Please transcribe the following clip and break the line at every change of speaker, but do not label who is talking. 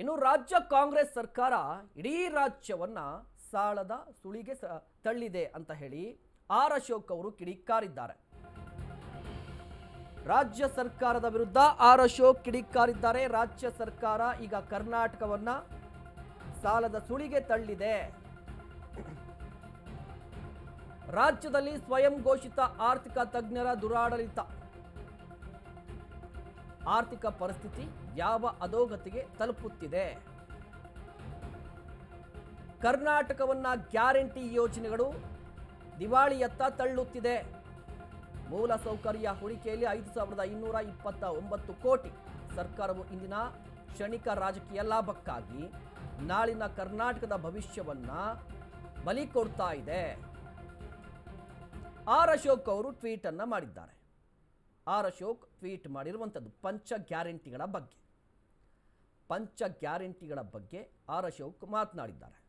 ಇನ್ನು ರಾಜ್ಯ ಕಾಂಗ್ರೆಸ್ ಸರ್ಕಾರ ಇಡೀ ರಾಜ್ಯವನ್ನ ಸಾಲದ ಸುಳಿಗೆ ತಳ್ಳಿದೆ ಅಂತ ಹೇಳಿ ಆರ್ ಅಶೋಕ್ ಅವರು ಕಿಡಿಕಾರಿದ್ದಾರೆ. ರಾಜ್ಯ ಸರ್ಕಾರದ ವಿರುದ್ಧ ಆರ್ ಅಶೋಕ್ ಕಿಡಿಕಾರಿದ್ದಾರೆ. ರಾಜ್ಯ ಸರ್ಕಾರ ಈಗ ಕರ್ನಾಟಕವನ್ನ ಸಾಲದ ಸುಳಿಗೆ ತಳ್ಳಿದೆ. ರಾಜ್ಯದಲ್ಲಿ ಸ್ವಯಂ ಘೋಷಿತ ಆರ್ಥಿಕ ತಜ್ಞರ ದುರಾಡಳಿತ. ಆರ್ಥಿಕ ಪರಿಸ್ಥಿತಿ ಯಾವ ಅಧೋಗತಿಗೆ ತಲುಪುತ್ತಿದೆ? ಕರ್ನಾಟಕವನ್ನ ಗ್ಯಾರಂಟಿ ಯೋಜನೆಗಳು ದಿವಾಳಿಯತ್ತ ತಳ್ಳುತ್ತಿದೆ. ಮೂಲಸೌಕರ್ಯ ಹೂಡಿಕೆಯಲ್ಲಿ ಐದು ಸಾವಿರದ ಇನ್ನೂರ ಇಪ್ಪತ್ತ ಒಂಬತ್ತು ಕೋಟಿ. ಸರ್ಕಾರವು ಇಂದಿನ ಕ್ಷಣಿಕ ರಾಜಕೀಯ ಲಾಭಕ್ಕಾಗಿ ನಾಳಿನ ಕರ್ನಾಟಕದ ಭವಿಷ್ಯವನ್ನ ಬಲಿ ಕೊಡ್ತಾ ಇದೆ. ಆರ್ ಅಶೋಕ್ ಅವರು ಟ್ವೀಟ್ ಅನ್ನ ಮಾಡಿದ್ದಾರೆ. ಆರ್ ಅಶೋಕ್ ಟ್ವೀಟ್ ಮಾಡಿರುವಂಥದ್ದು ಪಂಚ ಗ್ಯಾರಂಟಿಗಳ ಬಗ್ಗೆ. ಪಂಚ ಗ್ಯಾರಂಟಿಗಳ ಬಗ್ಗೆ ಆರ್ ಅಶೋಕ್ ಮಾತನಾಡಿದ್ದಾರೆ.